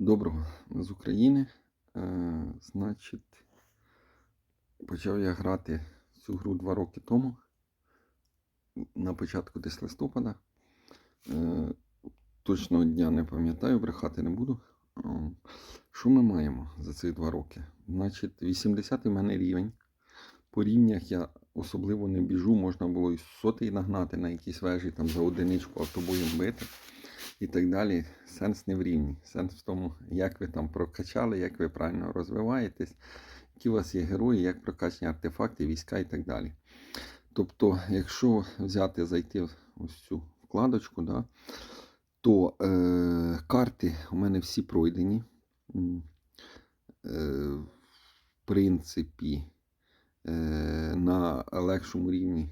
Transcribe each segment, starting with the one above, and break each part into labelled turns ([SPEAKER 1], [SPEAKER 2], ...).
[SPEAKER 1] Доброго з України. Е, значить, почав я грати цю гру два роки тому, на початку десь листопада. Е, точного дня не пам'ятаю, брехати не буду. Е, що ми маємо за ці два роки? Значить, 80 у мене рівень. По рівнях я особливо не біжу, можна було і сотий нагнати на якісь вежі, там за одиничку автобоєм бити і так далі. Сенс не в рівні. Сенс в тому, як ви там прокачали, як ви правильно розвиваєтесь, які у вас є герої, як прокачані артефакти, війська і так далі. Тобто, якщо взяти, зайти в ось цю вкладочку, да, то е, карти у мене всі пройдені. Е, в принципі, е, на легшому рівні,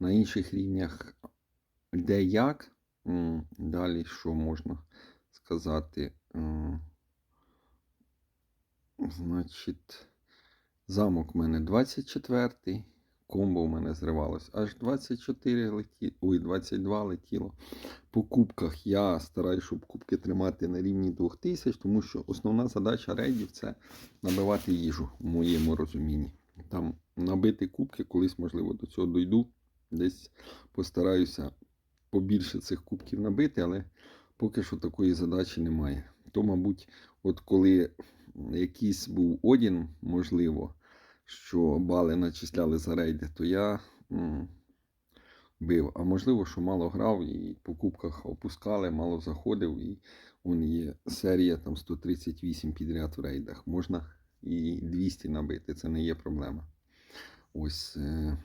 [SPEAKER 1] на інших рівнях де як. Далі що можна сказати? Значить, замок у мене 24-й, комбо у мене зривалось аж 24 леті... Ой, 22 летіло. По кубках я стараюся, щоб кубки тримати на рівні 2000, тому що основна задача рейдів це набивати їжу, в моєму розумінні. Там набити кубки, колись, можливо, до цього дойду. Десь постараюся побільше цих кубків набити, але поки що такої задачі немає. То, мабуть, от коли якийсь був Одін, можливо, що бали начисляли за рейди, то я м, бив. А можливо, що мало грав і по кубках опускали, мало заходив, і он є серія там 138 підряд в рейдах. Можна і 200 набити, це не є проблема. Ось. Е-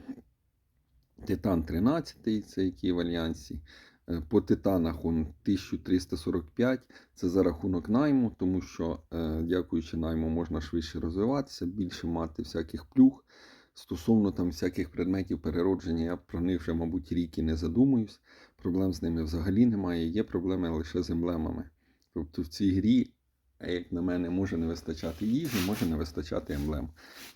[SPEAKER 1] Титан 13, це який в Альянсі. Е, По титанах он 1345. Це за рахунок найму, тому що, е, дякуючи найму, можна швидше розвиватися, більше мати всяких плюх. Стосовно там всяких предметів переродження, я про них вже, мабуть, рік і не задумуюсь. Проблем з ними взагалі немає. Є проблеми лише з емблемами. Тобто в цій грі, як на мене, може не вистачати їжі, може не вистачати емблем.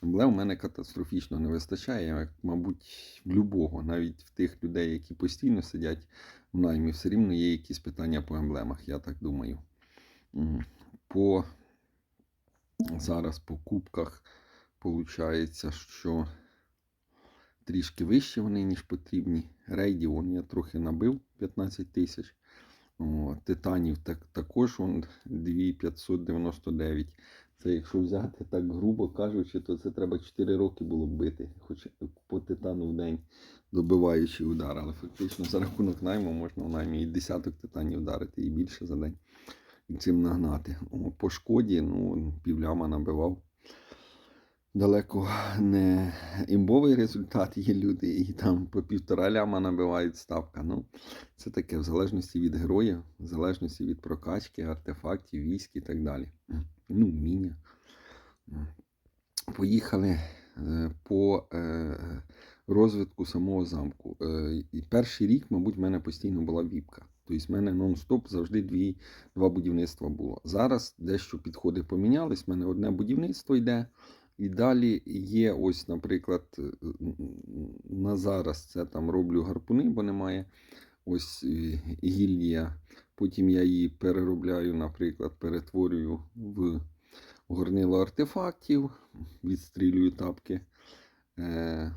[SPEAKER 1] Емблем у мене катастрофічно не вистачає, мабуть, в любого, навіть в тих людей, які постійно сидять в наймі, все рівно є якісь питання по емблемах, я так думаю. По зараз по кубках виходить, що трішки вищі вони, ніж потрібні. Рейдів я трохи набив 15 тисяч. Титанів так, також он 2599. Це якщо взяти так грубо кажучи, то це треба 4 роки було б бити, хоч по титану в день добиваючи удар. Але фактично за рахунок найму можна в наймі і десяток титанів вдарити, і більше за день і цим нагнати. О, По шкоді, ну, півляма набивав. Далеко не імбовий результат є люди, і там по півтора ляма набивають ставка. Ну, це таке в залежності від героя, в залежності від прокачки, артефактів, військ і так далі. Ну, вміння. Поїхали е, по е, розвитку самого замку. Е, І перший рік, мабуть, в мене постійно була віпка. Тобто в мене нон-стоп завжди дві, два будівництва було. Зараз дещо підходи помінялись. в мене одне будівництво йде. І далі є ось, наприклад, на зараз це там роблю гарпуни, бо немає ось е, гільдія. Потім я її переробляю, наприклад, перетворюю в горнило артефактів, відстрілюю тапки е,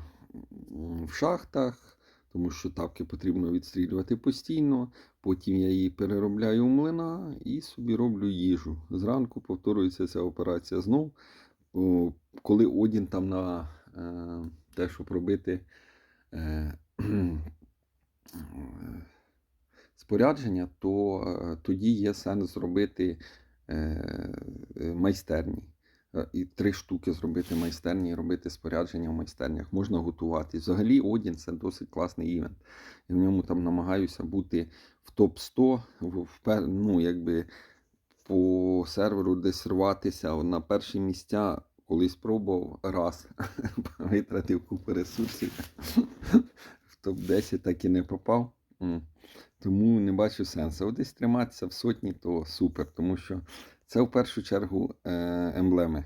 [SPEAKER 1] в шахтах, тому що тапки потрібно відстрілювати постійно. Потім я її переробляю в млина і собі роблю їжу. Зранку повторюється ця операція знов. Коли Одін там на е, те, щоб робити е, спорядження, то е, тоді є сенс зробити майстерні. І три штуки зробити майстерні, робити спорядження в майстернях. Можна готувати. Взагалі, Одін це досить класний івент. Я в ньому там намагаюся бути в топ-100, в, в, ну, якби по серверу десь рватися на перші місця. Колись пробував раз, витратив купу ресурсів. В топ-10 так і не попав. Тому не бачу сенсу. От десь триматися в сотні, то супер, тому що це в першу чергу е, емблеми.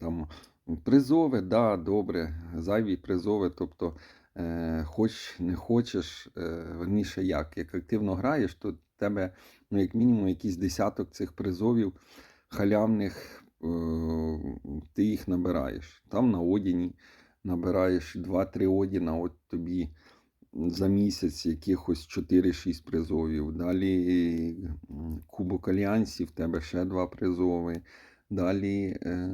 [SPEAKER 1] Там призове, да, добре, зайві призове. Тобто, е, хоч не хочеш, е, верніше як, як активно граєш, то в тебе, ну, як мінімум, якийсь десяток цих призовів халявних е, ти їх набираєш. Там на Одіні набираєш 2-3 Одіна, от тобі за місяць якихось 4-6 призовів. Далі Кубок Альянсів, в тебе ще 2 призови. Далі е,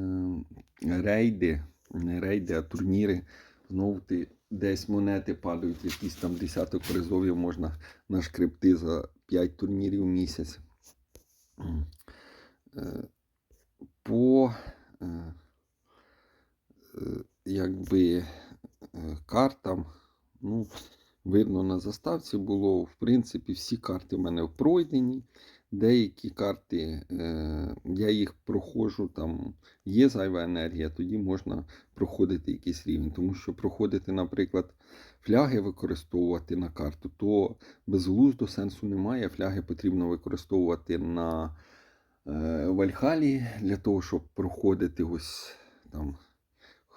[SPEAKER 1] рейди, не рейди, а турніри. Знову ти десь монети падають, якісь там десяток призовів можна нашкребти за 5 турнірів в місяць. Е, По е, е, якби картам, ну, видно на заставці було, в принципі, всі карти в мене пройдені. Деякі карти, е, я їх проходжу, там є зайва енергія, тоді можна проходити якийсь рівень. Тому що проходити, наприклад, фляги використовувати на карту, то безглуздо сенсу немає. Фляги потрібно використовувати на е, Вальхалі для того, щоб проходити ось там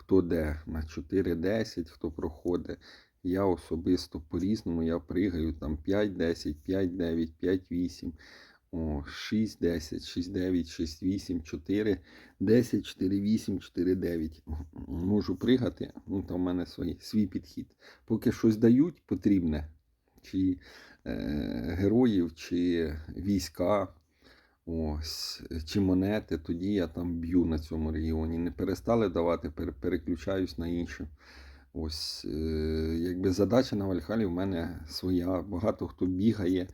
[SPEAKER 1] хто де на 4-10, хто проходить. Я особисто по-різному, я пригаю там 5-10, 5-9, 5-8, о, 6-10, 6-9, 6-8, 4, 10, 4-8, 4-9. Можу пригати, ну там в мене свій, свій підхід. Поки щось дають потрібне, чи е, героїв, чи війська, ось, чи монети, тоді я там б'ю на цьому регіоні. Не перестали давати, пере- переключаюсь на інше. Ось, е, якби задача на Вальхалі в мене своя. Багато хто бігає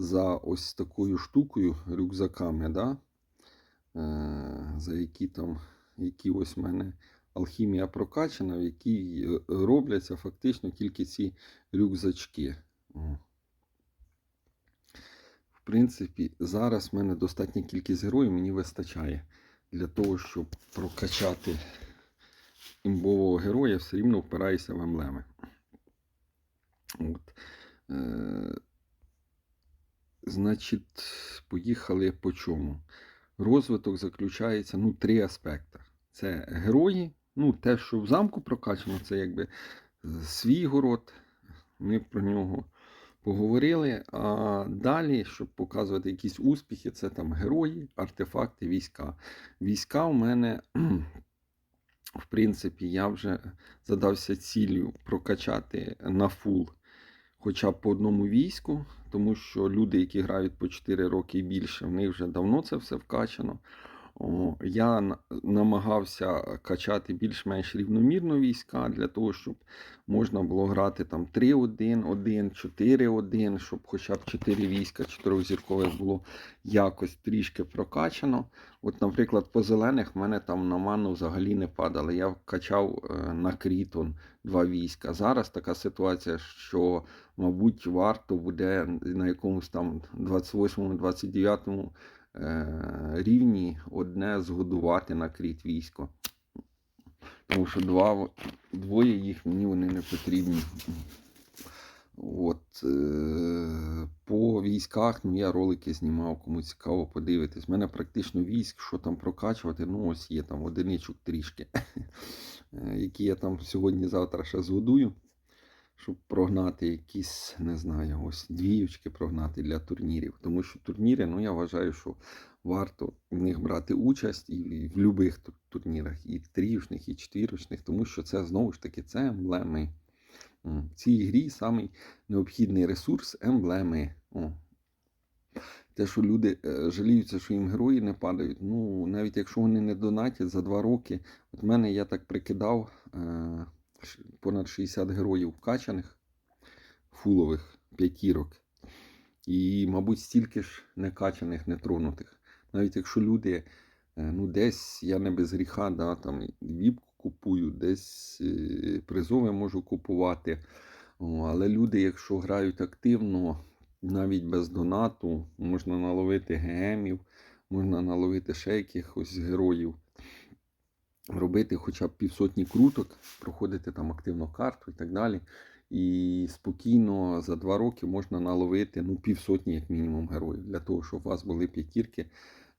[SPEAKER 1] за ось такою штукою, рюкзаками, да? е, за які там, які ось в мене алхімія прокачана, в якій е, робляться фактично тільки ці рюкзачки. В принципі, зараз в мене достатня кількість героїв, мені вистачає для того, щоб прокачати імбового героя, все рівно впираюся в емблеми. От. Значить, поїхали по чому? Розвиток заключається ну, три аспекти. Це герої, ну, те, що в замку прокачано, це якби е, свій город. Ми про нього поговорили. А далі, щоб показувати якісь успіхи, це там герої, артефакти, війська. Війська у мене, в принципі, я вже задався ціллю прокачати на фул хоча б по одному війську, тому що люди, які грають по 4 роки і більше, в них вже давно це все вкачано. Я намагався качати більш-менш рівномірно війська для того, щоб можна було грати там 3-1-1, 4-1, щоб хоча б 4 війська чотирьохзіркових було якось трішки прокачано. От, наприклад, по зелених в мене там на ману взагалі не падали. Я качав е, на Крітон два війська. Зараз така ситуація, що, мабуть, варто буде на якомусь там 28-29 е, рівні одне згодувати на кріт військо. Тому що два, двоє їх мені вони не потрібні. От, е, по військах ну, я ролики знімав, кому цікаво подивитись. У мене практично військ, що там прокачувати, ну ось є там одиничок трішки, е, які я там сьогодні-завтра ще згодую, щоб прогнати якісь, не знаю, ось двіючки прогнати для турнірів. Тому що турніри, ну я вважаю, що варто в них брати участь і, в будь-яких турнірах, і тріюшних, і четвірочних, тому що це знову ж таки це емблеми. В цій грі самий необхідний ресурс емблеми. О. Те, що люди е, жаліються, що їм герої не падають. Ну, навіть якщо вони не донатять за два роки. От мене я так прикидав е, понад 60 героїв вкачаних, фулових п'ятірок. І, мабуть, стільки ж некачаних, нетронутих. Навіть якщо люди, е, ну, десь я не без гріха, да, там віпку купую, десь е, призови можу купувати. Але люди, якщо грають активно, навіть без донату, можна наловити гемів, можна наловити ще якихось героїв, робити хоча б півсотні круток, проходити там активно карту і так далі. І спокійно за два роки можна наловити ну, півсотні, як мінімум, героїв, для того, щоб у вас були п'ятірки,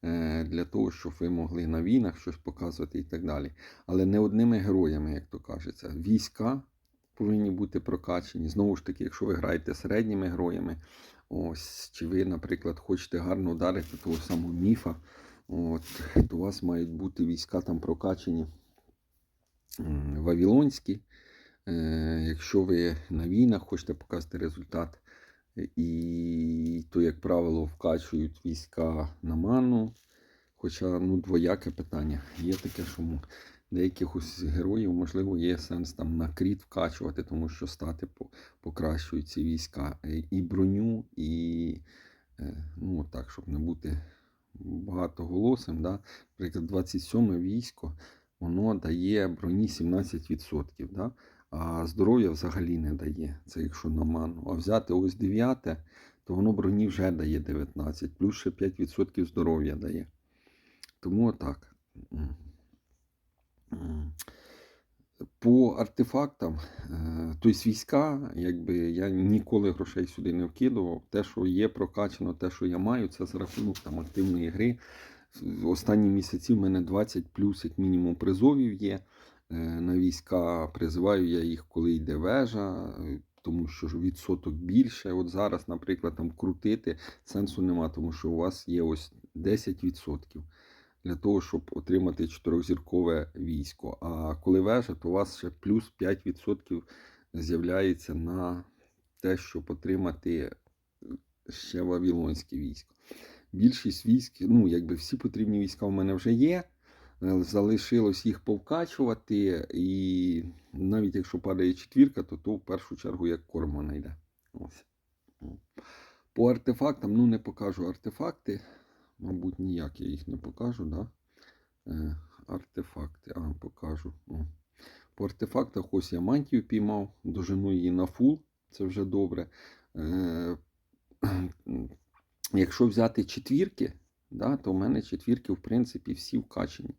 [SPEAKER 1] е, для того, щоб ви могли на війнах щось показувати і так далі. Але не одними героями, як то кажеться. Війська повинні бути прокачені. Знову ж таки, якщо ви граєте середніми героями, ось, чи ви, наприклад, хочете гарно ударити того самого міфа, От, то у вас мають бути війська там прокачені м, вавилонські. Е, якщо ви на війнах хочете показати результат, і то, як правило, вкачують війська на ману. Хоча ну, двояке питання. Є таке, що деяких героїв, можливо, є сенс там на кріт вкачувати, тому що стати покращують ці війська. Е, І броню, і е, ну, так, щоб не бути багатоголосим. Да? Наприклад, 27 військо воно дає броні 17%. Да? А здоров'я взагалі не дає. Це якщо на ману. А взяти ось 9, то воно броні вже дає 19, плюс ще 5% здоров'я дає. Тому отак. По артефактам, тобто війська, якби я ніколи грошей сюди не вкидував. Те, що є прокачано, те, що я маю, це за рахунок там активної гри. Останні місяці в мене 20 плюс, як мінімум, призовів є. Е, На війська призиваю я їх, коли йде вежа, е, тому що відсоток більше. От зараз, наприклад, там крутити сенсу нема, тому що у вас є ось 10% для того, щоб отримати чотирьохзіркове військо. А коли вежа, то у вас ще плюс 5% з'являється на те, щоб отримати е, ще вавилонське військо. Більшість військ, ну якби всі потрібні війська в мене вже є. Е, Залишилось їх повкачувати, і навіть якщо падає четвірка, то то в першу чергу як корм вона йде. Ось. По артефактам, ну не покажу артефакти. Мабуть, ніяк я їх не покажу, да? Е, артефакти, а покажу. О. По артефактах ось я мантію піймав, дожену її на фул, це вже добре. Е, якщо взяти четвірки, да, то в мене четвірки, в принципі, всі вкачені.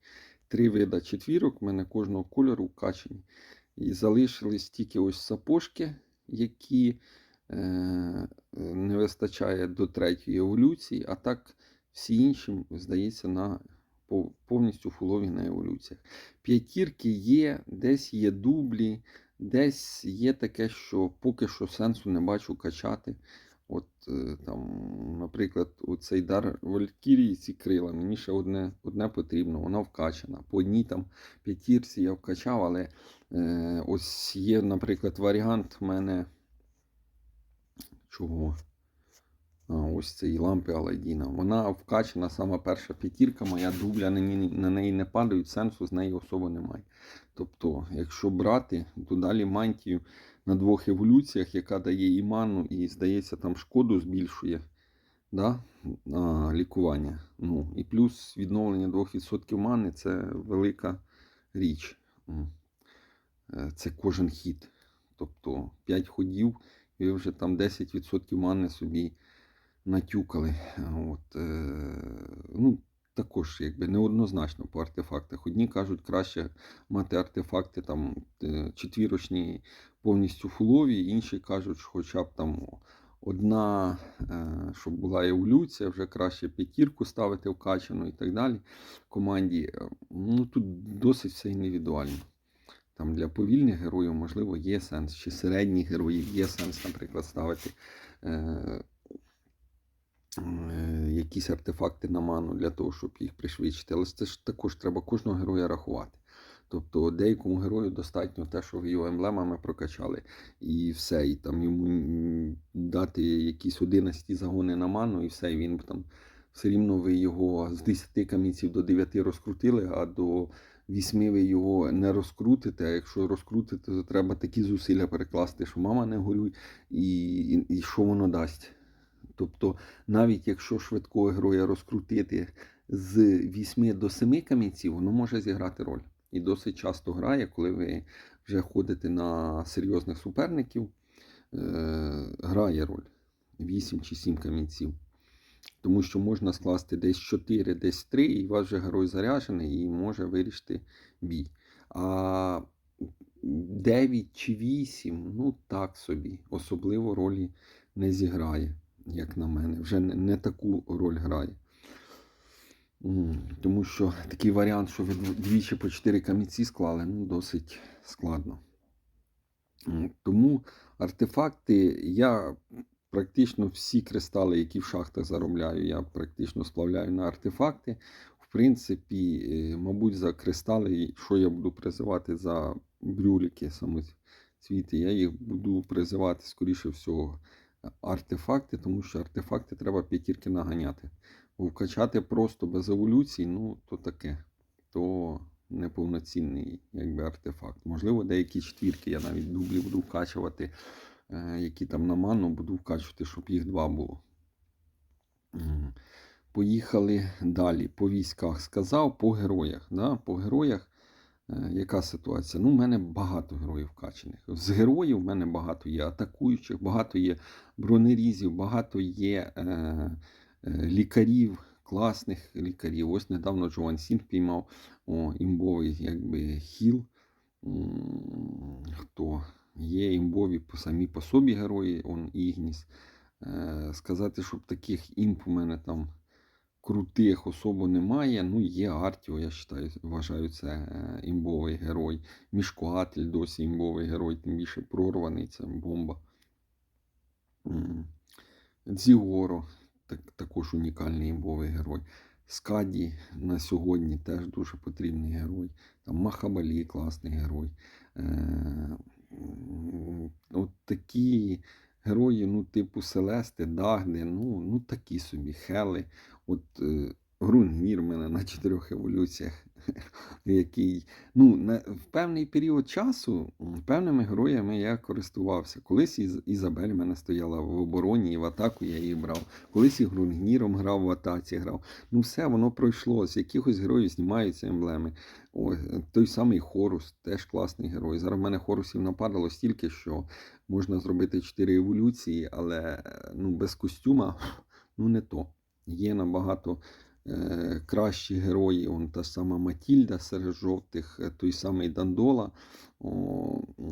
[SPEAKER 1] Три вида четвірок, в мене кожного кольору вкачені. І залишились тільки ось сапожки, які е, не вистачає до третьої еволюції, а так всі інші, здається, на повністю фулові на еволюціях. П'ятірки є, десь є дублі, десь є таке, що поки що сенсу не бачу качати. От е, там, наприклад, оцей дар Валькірії, ці крила, мені ще одне, одне потрібно, вона вкачана. По одній там п'ятірці я вкачав, але е, ось є, наприклад, варіант в мене. Чого? Ось цієї лампи Аладдіна. Вона вкачана, сама перша п'ятірка, моя дубля на, неї не падають, сенсу з неї особо немає. Тобто, якщо брати, то далі мантію на двох еволюціях, яка дає і ману, і, здається, там шкоду збільшує да? а, лікування. Ну, і плюс відновлення 2% мани це велика річ. Е, Це кожен хід. Тобто 5 ходів, і ви вже там 10% мани собі натюкали. От, е, ну, також якби неоднозначно по артефактах. Одні кажуть, краще мати артефакти там е, четвірочні повністю фулові, інші кажуть, що хоча б там одна, е, щоб була еволюція, вже краще п'ятірку ставити вкачану і так далі. Команді. Ну тут досить все індивідуально. Там для повільних героїв, можливо, є сенс, чи середніх героїв є сенс, наприклад, ставити е, якісь артефакти на ману для того, щоб їх пришвидшити. Але це ж також треба кожного героя рахувати. Тобто деякому герою достатньо те, що його емблемами прокачали, і все. І там йому дати якісь 11 загони на ману, і все, і він там все рівно ви його з 10 камінців до 9 розкрутили, а до 8 ви його не розкрутите. А якщо розкрутите, то треба такі зусилля перекласти, що мама не горюй, і, і, і що воно дасть. Тобто, навіть якщо швидкого героя розкрутити з 8 до 7 камінців, воно може зіграти роль. І досить часто грає, коли ви вже ходите на серйозних суперників, е, грає роль 8 чи 7 камінців. Тому що можна скласти десь 4, десь 3, і у вас вже герой заряджений і може вирішити бій. А 9 чи 8, ну так собі, особливо ролі не зіграє, як на мене. Вже не, таку роль грає. Тому що такий варіант, що ви двічі по 4 камінці склали, ну досить складно. Тому артефакти я практично всі кристали, які в шахтах заробляю, я практично сплавляю на артефакти. В принципі, е, мабуть, за кристали, що я буду призивати за брюліки самоцвіти, я їх буду призивати, скоріше всього, артефакти, тому що артефакти треба п'ятірки наганяти. Бо вкачати просто без еволюції, ну, то таке. То неповноцінний якби, артефакт. Можливо, деякі четвірки я навіть дублі буду вкачувати, е, які там на ману буду вкачувати, щоб їх два було. Поїхали далі по військах. Сказав по героях. Да? По героях яка ситуація? Ну, в мене багато героїв вкачаних. З героїв в мене багато є атакуючих, багато є бронерізів, багато є е, е, лікарів, класних лікарів. Ось недавно Джоан Сін піймав о, імбовий якби, хіл. Хто? Є імбові самі по собі герої, он Ігніс. Е, сказати, щоб таких імп у мене там крутих особо немає. Ну, є Артіо, я вважаю, вважаю, це е, імбовий герой. Мішкуатель досі імбовий герой, тим більше прорваний, це бомба. Дзіоро, так, також унікальний імбовий герой. Скаді на сьогодні теж дуже потрібний герой. Там Махабалі класний герой. Е, от такі герої, ну, типу Селести, Дагни, ну, ну такі собі, Хели. От е, Грунгнір мене на чотирьох еволюціях, який ну, в певний період часу певними героями я користувався. Колись Із, Ізабель в мене стояла в обороні і в атаку я її брав. Колись і Грунгніром грав, в атаці грав. Ну все, воно пройшло. З якихось героїв знімаються емблеми. О, той самий Хорус, теж класний герой. Зараз в мене Хорусів нападало стільки, що можна зробити 4 еволюції, але е, ну, без костюма ну не то. Є набагато кращі герої. Он та сама Матільда серед жовтих, е, той самий Дандола,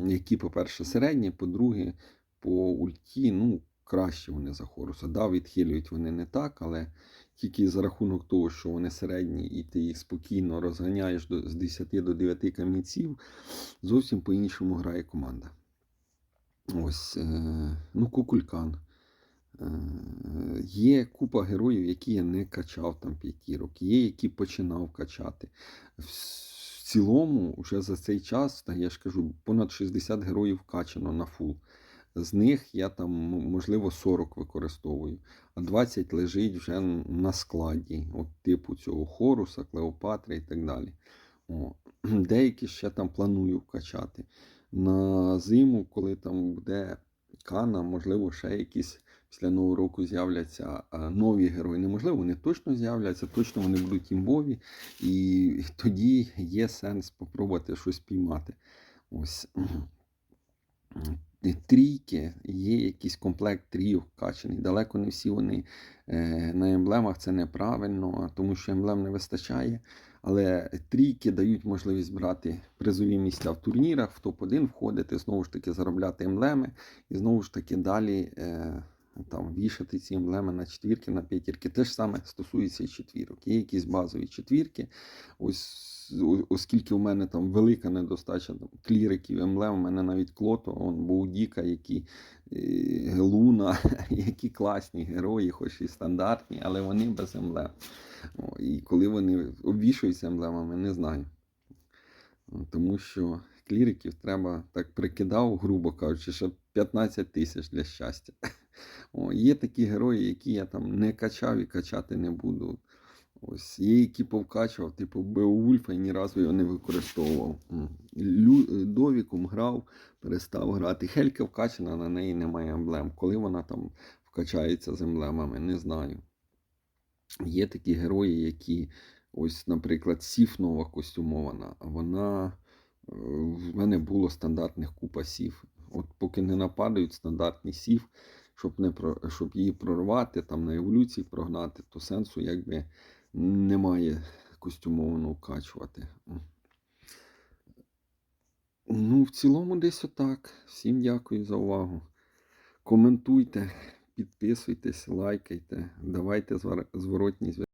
[SPEAKER 1] які, по-перше, середні, по-друге, по ульті, ну, краще вони за Хоруса. Да, відхилюють вони не так, але тільки за рахунок того, що вони середні, і ти їх спокійно розганяєш до, з 10 до 9 камінців, зовсім по-іншому грає команда. Ось, е, ну, Кукулькан. Е, Є купа героїв, які я не качав там п'ятірок, є, які починав качати. В цілому, вже за цей час, я ж кажу, понад 60 героїв вкачано на фул. З них я там, можливо, 40 використовую, а 20 лежить вже на складі, от типу цього Хоруса, Клеопатри і так далі. О. Деякі ще там планую вкачати. На зиму, коли там буде Кана, можливо, ще якісь після Нового року з'являться нові герої. Неможливо, вони точно з'являться, точно вони будуть імбові, і тоді є сенс спробувати щось піймати. Ось. Трійки, є якийсь комплект трійок вкачаний. Далеко не всі вони е, на емблемах це неправильно, тому що емблем не вистачає. Але трійки дають можливість брати призові місця в турнірах, в топ-1 входити, знову ж таки заробляти емблеми, і знову ж таки далі е, там, вішати ці емблеми на четвірки, на п'ятірки. Те ж саме стосується і четвірок. Є якісь базові четвірки. Ось, оскільки у мене там велика недостача там, кліриків, емблем, у мене навіть клото, он, Боудіка, які е, Луна, які класні герої, хоч і стандартні, але вони без емблем. І коли вони обвішуються емблемами, не знаю. Тому що кліриків треба так прикидав, грубо кажучи, ще 15 тисяч для щастя. О, є такі герої, які я там не качав і качати не буду. Ось є, які повкачував, типу Беовульфа і ні разу його не використовував. Лю... Довіком грав, перестав грати. Хелька вкачана, на неї немає емблем. Коли вона там вкачається з емблемами, не знаю. Є такі герої, які, ось, наприклад, Сіф нова костюмована. Вона е, в мене було стандартних купа сів. От поки не нападають стандартні сів, щоб, не щоб її прорвати, там на еволюції прогнати, то сенсу якби немає костюмовано вкачувати. Ну, в цілому, десь отак. Всім дякую за увагу. Коментуйте, підписуйтесь, лайкайте, давайте зворотній зв'язок.